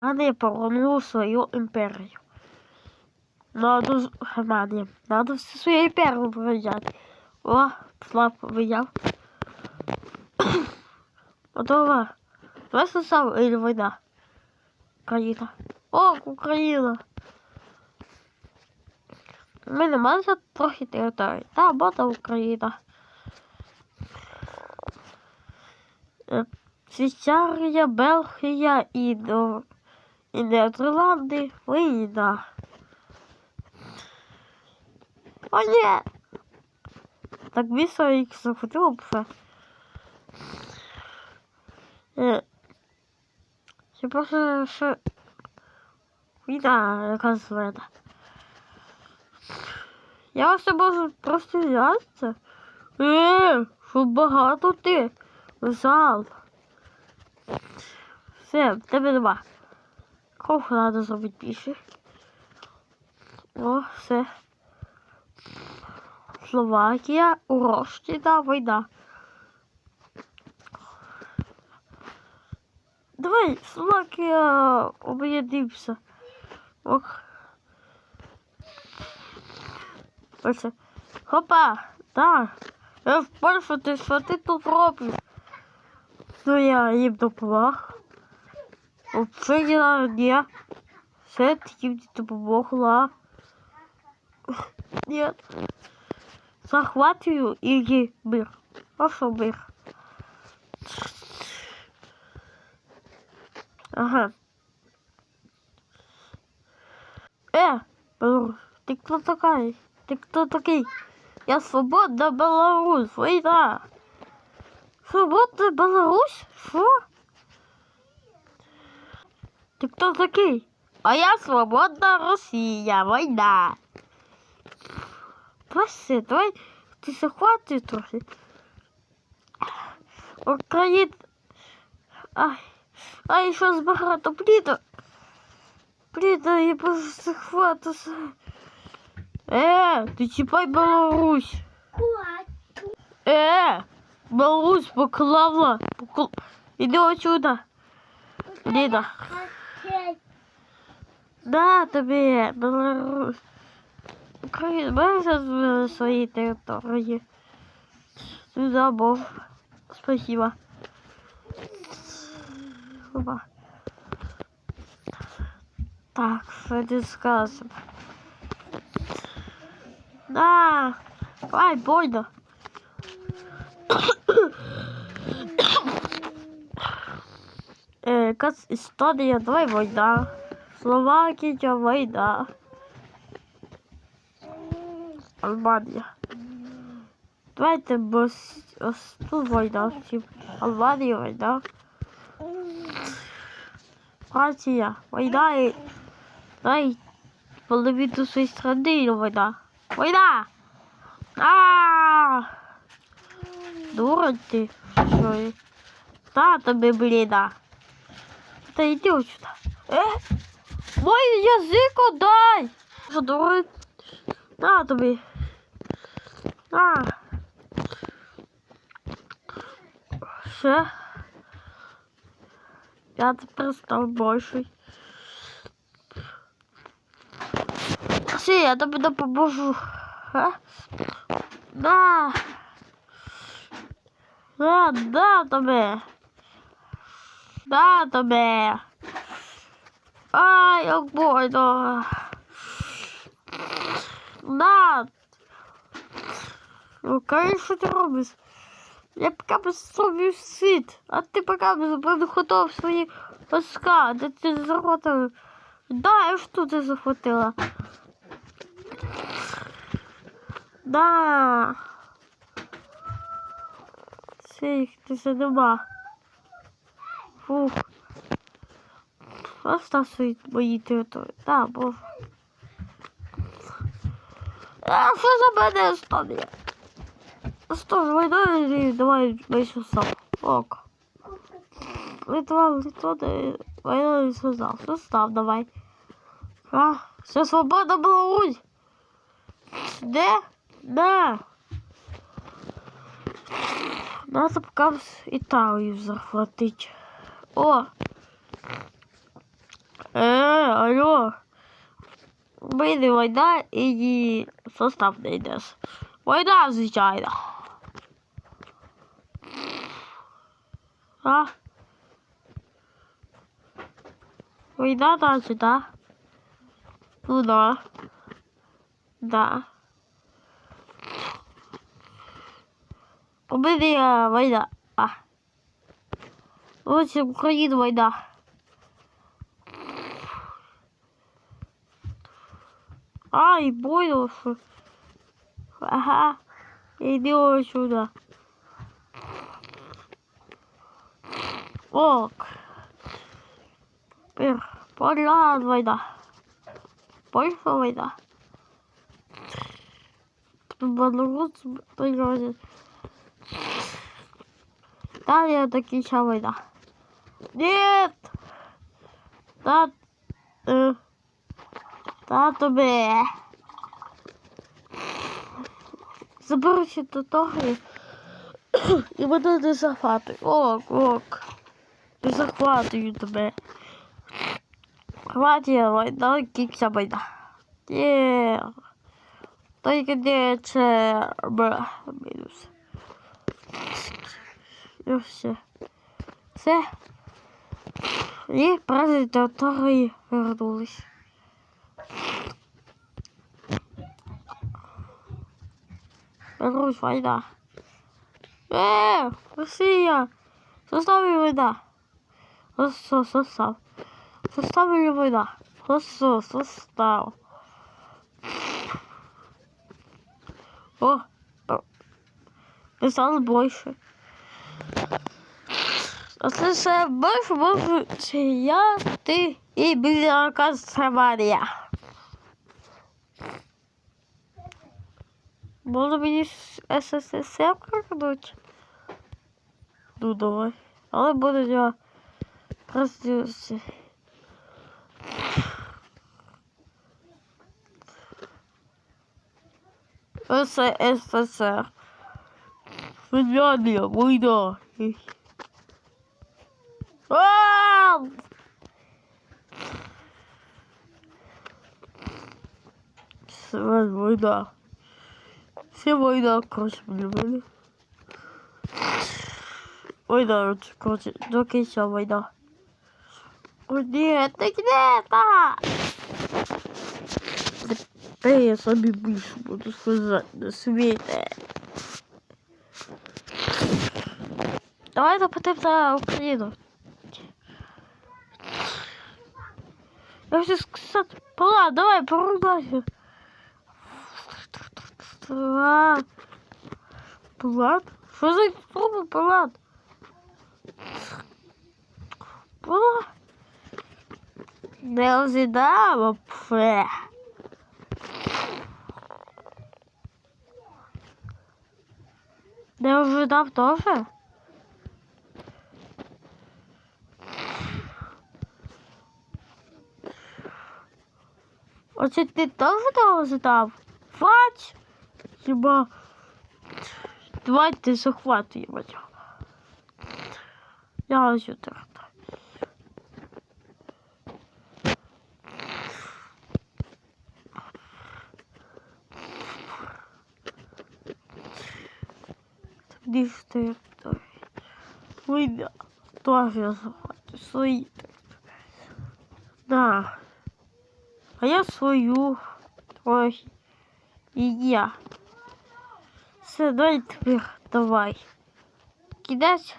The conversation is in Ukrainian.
Германія повернула свою імперію. Надо Германія. Надо всю свою імперію поміняти. О, слаб поміняв. Готова. Давай сам или війна. Україна. О, Україна. У мене майже трохи території. Та, можна Україна. Е, Швейцарія, Бельгія і, Нор... і Нідерланди. Війна. О, ні! Так місто їх захотіло б все. Е, Я просто що... Війна якась звена. Я все можу просто взяти. Е, що багато ти. Зал. Все, тебе нема. Кого треба зробити більше? О, все. Словакія, Угорщина, війна. Давай, Словакія, об'єднимося. Ох. Ось. Хопа, да. Я в Польщу, ти що ти тут робиш? Ну я їм допомог. Взагалі, ні. Все, ти їм не допомогла. Ні. Захватую і мир. А що мир? Ага. Э, Беларусь, ты кто такая? Ты кто такой? Я свободна Беларусь, война. Свободна Беларусь? Что? Ты кто такой? А я свободна Россия, война. Давай все, давай ты захватывай трохи. Україна. Ай. Ай, щось багато. Бліда. Бліда, я просто захватився. Е, ти чіпай Беларусь. Е, Беларусь поклала. Покл... Іди отсюда. Бліда. Да, тобі, Беларусь. Україна, можеш з свої території? Ти забув. Спасибо. Так, ти сказав? Да. Давай, бойда. Якась історія, давай війна. Словакія, війна. Албанія. Давайте бос ось тут війна. всім. Албанія війна. Франція, війна і... Дай половину своєї і війна. Війна! А! Дурень ти, що ли? Та тобі, бліда. Та йди ось сюди. Е? Мой язик отдай! Що, дурень? На тобі. На. Все. Я тепер став больший. Все, я тобі допоможу. А? Да. Да, да тобі. Да тобі. Ай, як больно. Да. Ну, кажи, що ти робиш? Я поки би собі світ, а ти поки би підготував свої війська, де ти захватив. Да, я тут і захватила. Да. Їх ти нема. Фух. Остав свої мої території. Да, бо. А що за мене стане? Что ж, война или давай еще сам? Ок. Литва, Литва, да, война не сказал. Состав давай. А, все свободно Беларусь. Де? Да. Надо пока Італію захватити. О! алло. Вийде війна і її состав не йдеш. Війна, звичайно. А? Війна далі, да? Ну да. Да. У мене є війна. А. Ось Україна війна. Ай, что... Ага, иди вот сюда. Ок. Теперь пошла война. Пошла война. Белорус. Далее до кінця война. Нет! Та... Е... Та тобі. Заберуся до того і мене не захватують. Ок, ок. Не захватую тебе. Хватит, война, кікся война. Є. Тільки не це б, мінус. Все. Все. І президентори вернулись. Беларусь, война. Э, Россия! Составили война. Хорошо, состав. Составили война. Хорошо, состав. О, не стало больше. А це ще більше може я, ти і біляка Самарія. Може мені СССР крикнуть? Ну давай. Але буде я просто... СССР. Финляндия, война. А! Все, война. Все война, короче, для мене. Война, короче, до кінця война. О, ні, ти де та? Та я собі більше буду сказати на світі. Давай запитаємо за Україну. Я хочу сказати, Пала, давай, поругайся. Палат. Палат? Що за слово палат? Палат. Не ожидала, пфе. Не ожидав? Оце ти теж ожидав? Фать! Хіба давайте захватуємо. Я ось так. Тоді ж території. Вийде. Теж я захватую свої території. Да. А я свою Ой. І я. Все, давай тепер, давай. Кидать.